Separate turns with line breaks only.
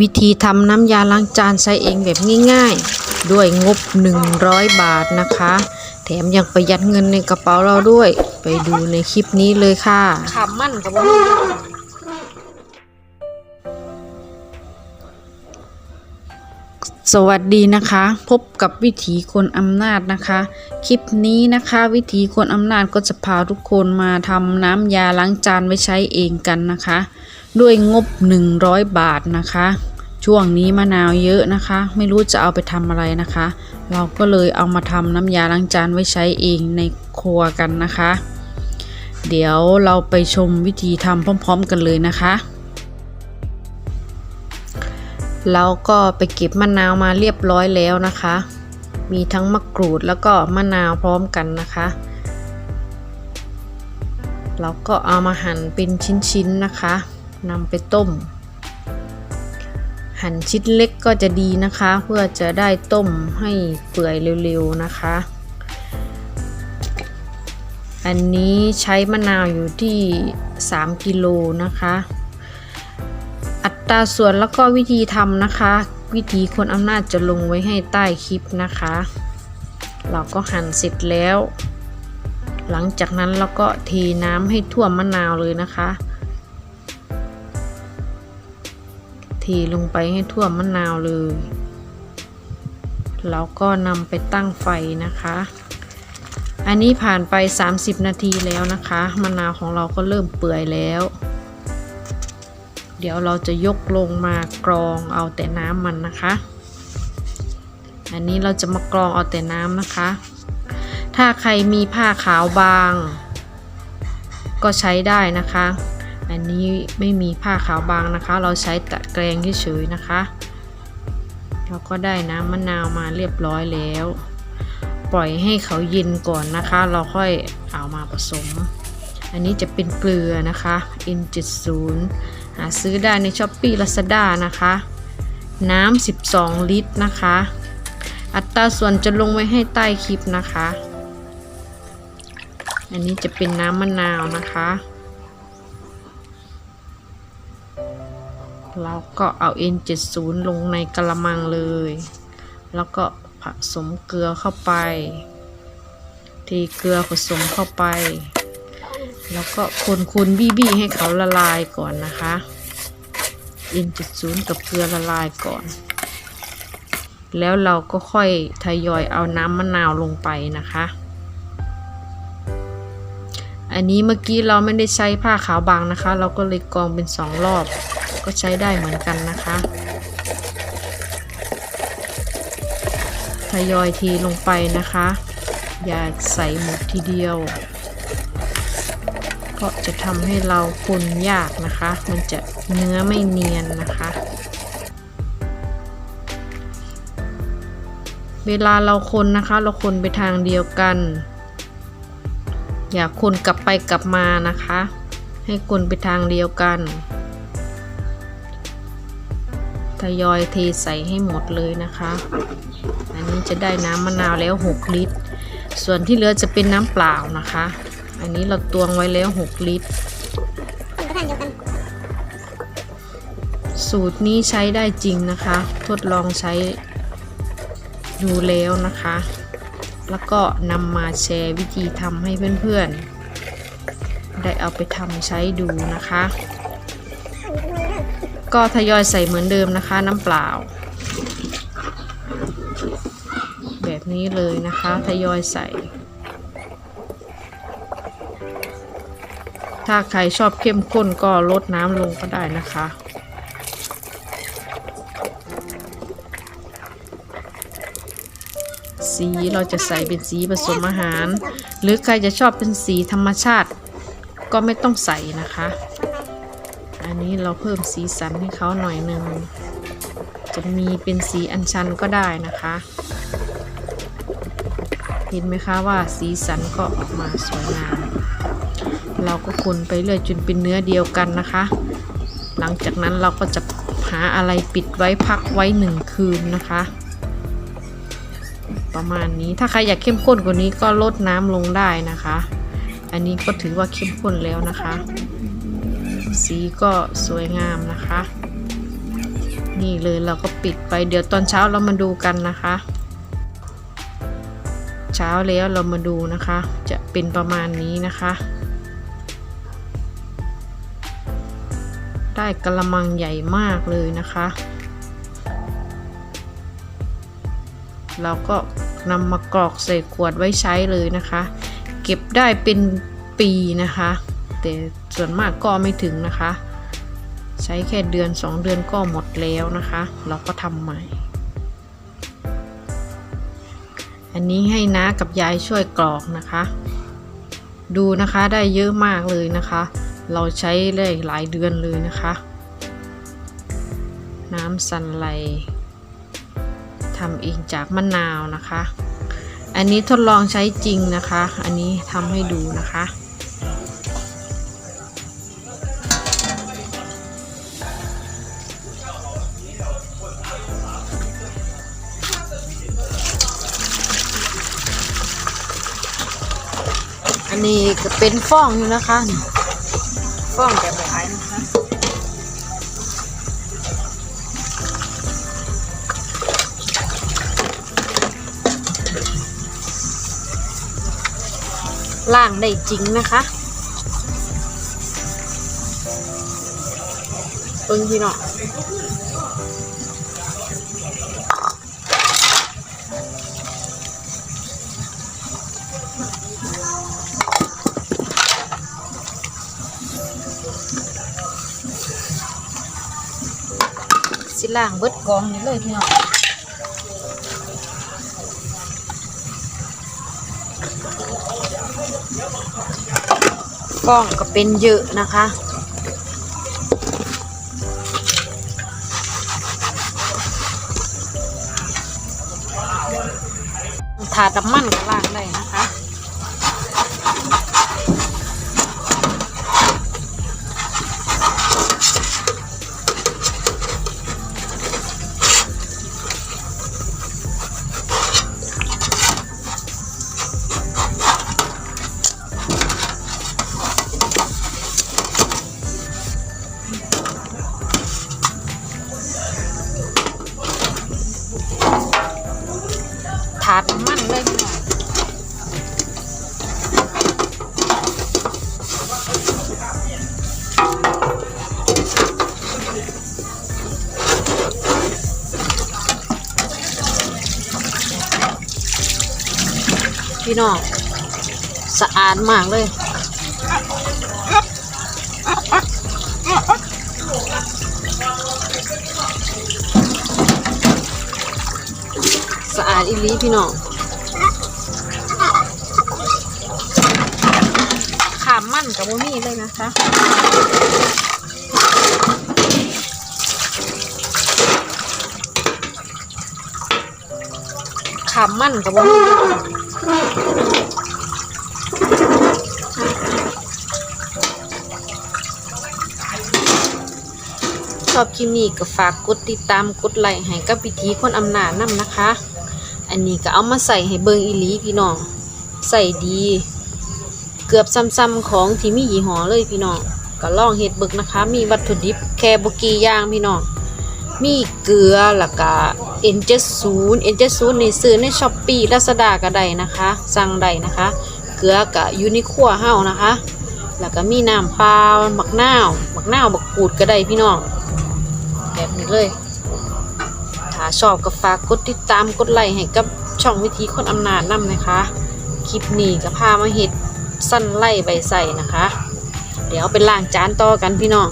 วิธีทำน้ำยาล้างจานใช้เองแบบง่ายๆ ด้วยงบ 100 บาทนะคะ แถมยังประหยัดเงินในกระเป๋าเราด้วย ไปดูในคลิปนี้เลยค่ะขำมั่นกับว่า สวัสดีนะคะ พบกับวิถีคนอำนาจนะคะ คลิปนี้นะคะ วิถีคนอำนาจก็จะพาทุกคนมาทำน้ำยาล้างจานไว้ใช้เองกันนะคะ ด้วยงบ 100 บาทนะคะ ช่วงนี้มะนาวเยอะนะคะ ไม่รู้จะเอาไปทำอะไรนะคะ เราก็เลยเอามาทำน้ำยาล้างจานไว้ใช้เองในครัวกันนะคะ เดี๋ยวเราไปชมวิธีทำพร้อม ๆ กันเลยนะคะ เราก็ไปเก็บมะนาวมาเรียบร้อยแล้วนะคะ มีทั้งมะกรูดแล้วก็มะนาวพร้อมกันนะคะ เราก็เอามาหั่นเป็นชิ้นๆนะคะนำไปต้ม หั่นชิ้นเล็กก็จะดีนะคะ เพื่อจะได้ต้มให้เปื่อยเร็วๆนะคะ อันนี้ใช้มะนาวอยู่ที่ 3 กิโลนะคะ อัตราส่วนแล้วก็วิธีทำนะคะ วิธีคนอำนาจจะลงไว้ให้ใต้คลิปนะคะ เราก็หั่นเสร็จแล้ว หลังจากนั้นเราก็เทน้ำให้ท่วมมะนาวเลยนะคะ เทลงไปให้ท่วมมะนาวเลยแล้วก็นำไปตั้งไฟนะคะ อันนี้ผ่านไป 30 นาทีแล้วนะคะ มะนาวของเราก็เริ่มเปื่อยแล้ว ดี๋ยวเราจะยกลงมากรองเอาแต่น้ำมันนะคะ อันนี้เราจะมากรองเอาแต่น้ำนะคะ ถ้าใครมีผ้าขาวบาง ก็ใช้ได้นะคะ อันนี้ไม่มีผ้าขาวบางนะคะ เราใช้ตะแกรงเฉยๆนะคะ เราก็ได้น้ำมะนาวมาเรียบร้อยแล้ว ปล่อยให้เขาเย็นก่อนนะคะ เราค่อยเอามาผสม อันนี้จะเป็นเกลือนะคะ N70 หาซื้อได้ใน s h อ p e e Lazada นะคะ น้ำ 12 ลิตรนะคะ อัตราส่วนจะลงไว้ให้ใต้คลิปนะคะ อันนี้จะเป็นน้ำมะนาวนะคะ เราก็เอา N70 ลงในกระมังเลย แล้วก็ผสมเกลือเข้าไปเทเกลือผสมเข้าไป แล้วก็คนคนบี้บี้ให้เขาละลายก่อนนะคะ N70 กับเกลือละลายก่อน แล้วเราก็ค่อยทยอยเอาน้ำมะนาวลงไปนะคะ อันนี้เมื่อกี้เราไม่ได้ใช้ผ้าขาวบางนะคะ เราก็เลยกองเป็นสองรอบ ก็ใช้ได้เหมือนกันนะคะทยอยทีลงไปนะคะ อย่าใส่หมดทีเดียว เพราะจะทำให้เราคนยากนะคะ มันจะเนื้อไม่เนียนนะคะ เวลาเราคนนะคะ เราคนไปทางเดียวกัน อย่าคนกลับไปกลับมานะคะ ให้คนไปทางเดียวกันทยอยเทใส่ให้หมดเลยนะคะ อันนี้จะได้น้ำมะนาวแล้ว 6 ลิตร ส่วนที่เหลือจะเป็นน้ำเปล่านะคะ อันนี้เราตวงไว้แล้ว 6 ลิตร สูตรนี้ใช้ได้จริงนะคะ ทดลองใช้ดูแล้วนะคะ แล้วก็นำมาแชร์วิธีทำให้เพื่อนๆ ได้เอาไปทำใช้ดูนะคะ ก็ทยอยใส่เหมือนเดิมนะคะ น้ำเปล่า แบบนี้เลยนะคะ ทยอยใส่ ถ้าใครชอบเข้มข้นก็ลดน้ำลงก็ได้นะคะ สีเราจะใส่เป็นสีผสมอาหาร หรือใครจะชอบเป็นสีธรรมชาติก็ไม่ต้องใส่นะคะ อันนี้เราเพิ่มสีสันให้เขาหน่อยหนึ่ง จะมีเป็นสีอัญชันก็ได้นะคะ เห็นไหมคะว่าสีสันก็ออกมาสวยงาม เราก็คนไปเรื่อยจนเป็นเนื้อเดียวกันนะคะ หลังจากนั้นเราก็จะหาอะไรปิดไว้พักไว้หนึ่งคืนนะคะ ประมาณนี้ถ้าใครอยากเข้มข้นกว่านี้ก็ลดน้ำลงได้นะคะ อันนี้ก็ถือว่าเข้มข้นแล้วนะคะ สีก็สวยงามนะคะ นี่เลยเราก็ปิดไปเดี๋ยวตอนเช้าเรามาดูกันนะคะ เช้าแล้วเรามาดูนะคะ จะเป็นประมาณนี้นะคะ ได้กระมังใหญ่มากเลยนะคะ เราก็นำมากรอกใส่ขวดไว้ใช้เลยนะคะ เก็บได้เป็นปีนะคะ แต่ส่วนมากก็ไม่ถึงนะคะ ใช้แค่เดือน 2 เดือนก็หมดแล้วนะคะ เราก็ทำใหม่ อันนี้ให้น้ากับยายช่วยกรอกนะคะ ดูนะคะได้เยอะมากเลยนะคะ เราใช้ได้หลายเดือนเลยนะคะ น้ำสันไลทำเองจากมะนาวนะคะ อันนี้ทดลองใช้จริงนะคะ อันนี้ทำให้ดูนะคะอันนี้ก็เป็นฟองอยู่นะคะ ฟ้องแบบขายนะคะล่างได้จริงนะคะเบิ้งพี่น้อง สิล่างเบิดกองนี้เลยพี่น้องฟองก็เป็นเยอะนะคะถาดน้ำมันก็ล้างได้าดมันเลยพี่น้องสะอาดมากเลย สะอาดอีลีพี่น้องขามมั่นกับโมมี่เลยนะคะขามมั่นกับโมมี่ชอบคลิปนี้ก็ฝากกดติดตามกดไลค์ให้กับพิธีคนอำนาจนำนะคะ อันนี้ก็เอามาใส่ให้เบิงอีหลีพี่น้อง ใส่ดี เกือบซ้ำๆของที่มียี่ห้อเลยพี่น้อง ก็ลองเฮ็ดเบิกนะคะ มีวัตถุดิบแค่บกีย่างพี่น้อง มีเกลือแล้วก็ N70 N70 นี่ซื้อใน Shopee Lazada ก็ได้นะคะ สั่งได้นะคะ เกลือก็อยู่ในครัวเฮานะคะ แล้วก็มีน้ำเปล่าบักนาวบักนาวบักกูดก็ได้พี่น้องแบบนี้เลย ชอบก็ฝากกดติดตามกดไลค์ให้กับช่องวิธีคนอำนาจนำนะคะ คลิปนี้ก็พามาเห็ดสั้นไล่ใบใส่นะคะ เดี๋ยวเป็นล่างจานต่อกันพี่น้อง